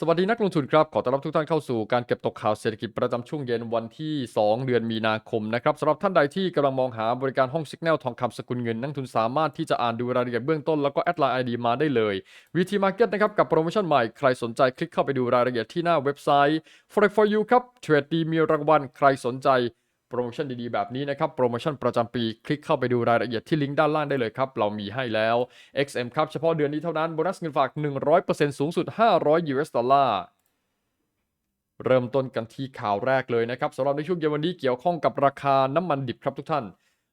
สวัสดีนักลงทุนครับ ขอต้อนรับทุกท่านเข้าสู่การเก็บตกข่าวเศรษฐกิจประจำช่วงเย็นวันที่ 2 เดือนมีนาคมนะครับสำหรับท่านใดที่กำลังมองหาบริการห้องสิกแนลทองคำสกุลเงิน นักทุนสามารถที่จะอ่านดูรายละเอียดเบื้องต้นแล้วก็แอดไลน์ไอดีมาได้เลยวีทีมาร์เก็ตนะครับกับโปรโมชั่นใหม่ใครสนใจคลิกเข้าไปดูรายละเอียดที่หน้าเว็บไซต์ forex for you ครับเทรดดีมีรางวัลใครสนใจ โปรโมชั่นดีๆ แบบนี้นะครับ โปรโมชั่นประจำปี คลิกเข้าไปดูรายละเอียดที่ลิงก์ด้านล่างได้เลยครับ เรามีให้แล้ว XM ครับ เฉพาะเดือนนี้เท่านั้น โบนัสเงินฝาก 100%สูงสุด 500 US ดอลลาร์เริ่มต้นกันที่ข่าวแรกเลยนะครับสำหรับในช่วงเย็นวันนี้เกี่ยวข้องกับราคาน้ำมันดิบครับทุกท่าน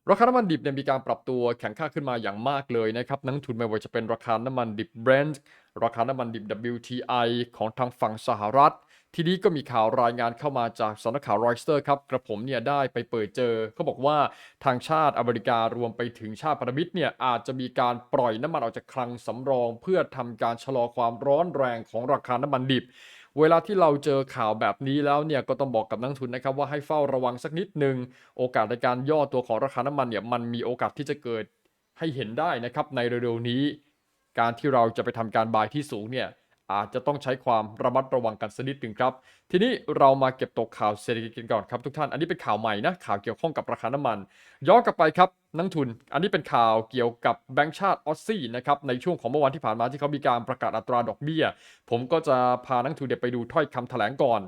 ราคาน้ำมันดิบเนี่ยมีการปรับตัวแข็งค่าขึ้นมาอย่างมากเลยนะครับนักทุนไม่ว่าจะเป็นราคาน้ำมันดิบ Brent ราคาน้ำมันดิบ WTI ของทางฝั่งสหรัฐ ทีนี้ก็มีข่าวรายงานเข้ามาจากสำนักข่าวรอยสเตอร์ครับ กระผมเนี่ยได้ไปเปิดเจอ เขาบอกว่าทางชาติอเมริการวมไปถึงชาติพันธมิตรเนี่ยอาจจะมีการปล่อยน้ำมันออกจากคลังสำรอง เพื่อทำการชะลอความร้อนแรงของราคาน้ำมันดิบเวลาที่เราเจอข่าวแบบนี้แล้วเนี่ยก็ต้องบอกกับนักทุนนะครับว่าให้เฝ้าระวังสักนิดหนึ่งโอกาสในการย่อตัวของราคาน้ำมันเนี่ยมันมีโอกาสที่จะเกิดให้เห็นได้นะครับในเร็วๆนี้ การที่เราจะไปทำการบายที่สูงเนี่ย อาจจะต้องใช้ความระมัดระวังกันสักนิดหนึ่งครับ ทีนี้เรามาเก็บตกข่าวเศรษฐกิจกันก่อนครับทุกท่าน อันนี้เป็นข่าวใหม่นะข่าวเกี่ยวข้องกับราคาน้ำมัน ย้อนกลับไปครับนักทุน อันนี้เป็นข่าวเกี่ยวกับแบงก์ชาติออสซี่นะครับในช่วงของเมื่อวันที่ผ่านมาที่เขามีการประกาศอัตราดอกเบี้ย ผมก็จะพานักทุนเดี๋ยวไปดูถ้อยคำแถลงก่อน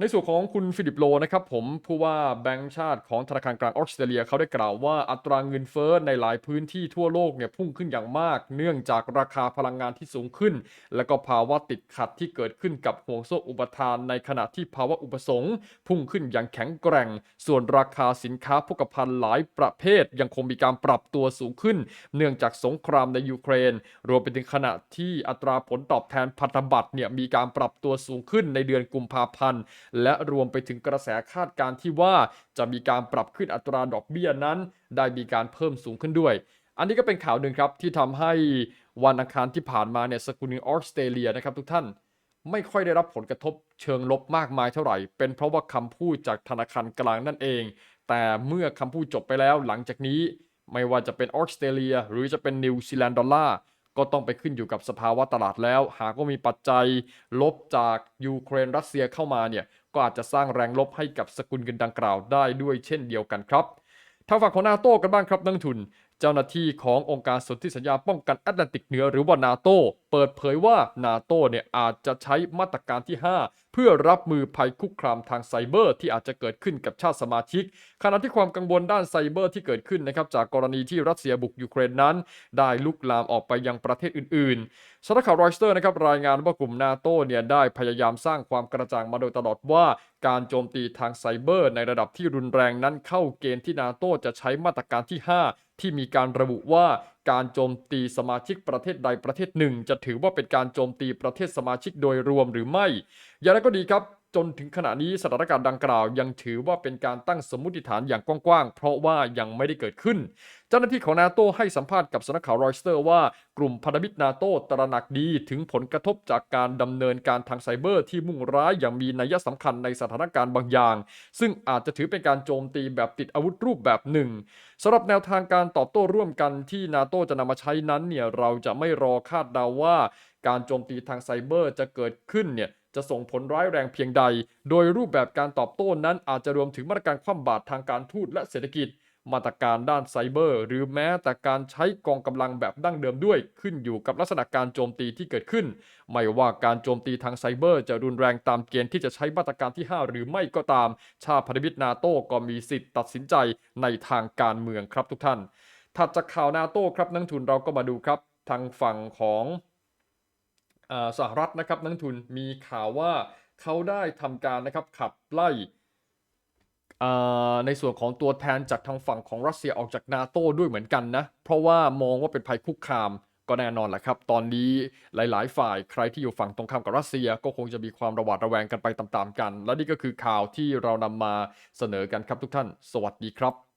ในส่วนของคุณฟิลิปโลนะครับผมผู้ว่าแบงก์ชาติของธนาคารกลางออสเตรเลียเขาได้กล่าวว่าอัตราเงินเฟ้อในหลายพื้นที่ทั่วโลกเนี่ยพุ่งขึ้นอย่างมาก เนื่องจากราคาพลังงานที่สูงขึ้น และก็ภาวะติดขัดที่เกิดขึ้นกับห่วงโซ่อุปทาน ในขณะที่ภาวะอุปสงค์ พุ่งขึ้นอย่างแข็งแกร่ง ส่วนราคาสินค้าโภคภัณฑ์หลายประเภท ยังคงมีการปรับตัวสูงขึ้น เนื่องจากสงครามในยูเครน รวมไปถึงขณะที่อัตราผลตอบแทนพันธบัตรเนี่ยมีการปรับตัวสูงขึ้นในเดือนกุมภาพันธ์และรวมไปถึงกระแสคาดการณ์ที่ว่าจะมีการปรับขึ้นอัตราดอกเบี้ยนั้น ได้มีการเพิ่มสูงขึ้นด้วย อันนี้ก็เป็นข่าวหนึ่งครับที่ทำให้วันอังคารที่ผ่านมาเนี่ยสกุลเงินออสเตรเลียนะครับทุกท่านไม่ค่อยได้รับผลกระทบเชิงลบมากมายเท่าไหร่ เป็นเพราะว่าคำพูดจากธนาคารกลางนั่นเอง แต่เมื่อคำพูดจบไปแล้วหลังจากนี้ ไม่ว่าจะเป็นออสเตรเลีย หรือจะเป็นนิวซีแลนด์ดอลลาร์ ก็ต้องไปขึ้นอยู่กับสภาวะตลาดแล้ว หากว่ามีปัจจัยลบจากยูเครนรัสเซียเข้ามาเนี่ยก็อาจจะสร้างแรงลบให้กับสกุลเงินดังกล่าวได้ด้วยเช่นเดียวกันครับทางฝั่งของนาโต้กันบ้างครับนักทุน จ้าหน้าที่ขององค์การสนธิสัญญาป้องกันแอตแลนติกเหนือหรือว่านาโตเปิดเผยว่านาโตเนี่ยอาจจะใช้มาตรการที่ 5 เพื่อรับมือภัยคุกคามทางไซเบอร์ ที่อาจจะเกิดขึ้นกับชาติสมาชิก ขณะที่ความกังวลด้านไซเบอร์ที่เกิดขึ้นนะครับจากกรณีที่รัสเซียบุกยูเครนนั้น ได้ลุกลามออกไปยังประเทศอื่นๆสำนักข่าวรอยสเตอร์นะครับรายงานว่ากลุ่มนาโตเนี่ยได้พยายามสร้างความกระจ่างมาโดยตลอดว่าการโจมตีทางไซเบอร์ ในระดับที่รุนแรงนั้นเข้าเกณฑ์ที่นาโตจะใช้มาตรการที่ 5 ที่มีการระบุว่าการโจมตีสมาชิกประเทศใดประเทศหนึ่ง จะถือว่าเป็นการโจมตีประเทศสมาชิกโดยรวมหรือไม่ อย่างไรก็ดีครับ จนถึงขณะนี้สถานการณ์ดังกล่าวยังถือว่าเป็นการตั้งสมมติฐานอย่างกว้างๆ เพราะว่ายังไม่ได้เกิดขึ้น เจ้าหน้าที่ของนาโตให้สัมภาษณ์กับสนักข่าวรอยสเตอร์ว่ากลุ่มพันธมิตรนาโตตระหนักดีถึงผลกระทบจากการดำเนินการทางไซเบอร์ที่มุ่งร้ายอย่างมีนัยสำคัญในสถานการณ์บางอย่าง ซึ่งอาจจะถือเป็นการโจมตีแบบติดอาวุธรูปแบบหนึ่งสำหรับแนวทางการตอบโต้ร่วมกันที่นาโตจะนำมาใช้นั้นเนี่ยเราจะไม่รอคาดเดาว่า การโจมตีทางไซเบอร์จะเกิดขึ้นเนี่ย จะส่งผลร้ายแรงเพียงใด โดยรูปแบบการตอบโต้นั้นอาจจะรวมถึงมาตรการคว่ำบาตรทางการทูตและเศรษฐกิจ มาตรการด้านไซเบอร์ หรือแม้แต่การใช้กองกำลังแบบดั้งเดิมด้วย ขึ้นอยู่กับลักษณะการโจมตีที่เกิดขึ้น ไม่ว่าการโจมตีทางไซเบอร์ จะรุนแรงตามเกณฑ์ที่จะใช้มาตรการที่ 5 หรือไม่ก็ตาม ชาติพันธมิตรนาโต้ก็มีสิทธิ์ตัดสินใจในทางการเมืองครับทุกท่าน ถัดจากข่าวนาโต้ครับนักทุนเราก็มาดูครับ ทางฝั่งของ สหรัฐนะครับนักทุนมีข่าวว่าเขาได้ทำการนะครับขับไล่ในส่วนของตัวแทนจากทางฝั่งของรัสเซียออกจากนาโต้ด้วยเหมือนกันนะ เพราะว่ามองว่าเป็นภัยคุกคามก็แน่นอนแหละครับ ตอนนี้หลายๆ ฝ่ายใครที่อยู่ฝั่งตรงข้ามกับรัสเซีย ก็คงจะมีความระหวาดระแวงกันไปตามๆกัน และนี่ก็คือข่าวที่เรานำมาเสนอกันครับทุกท่าน สวัสดีครับ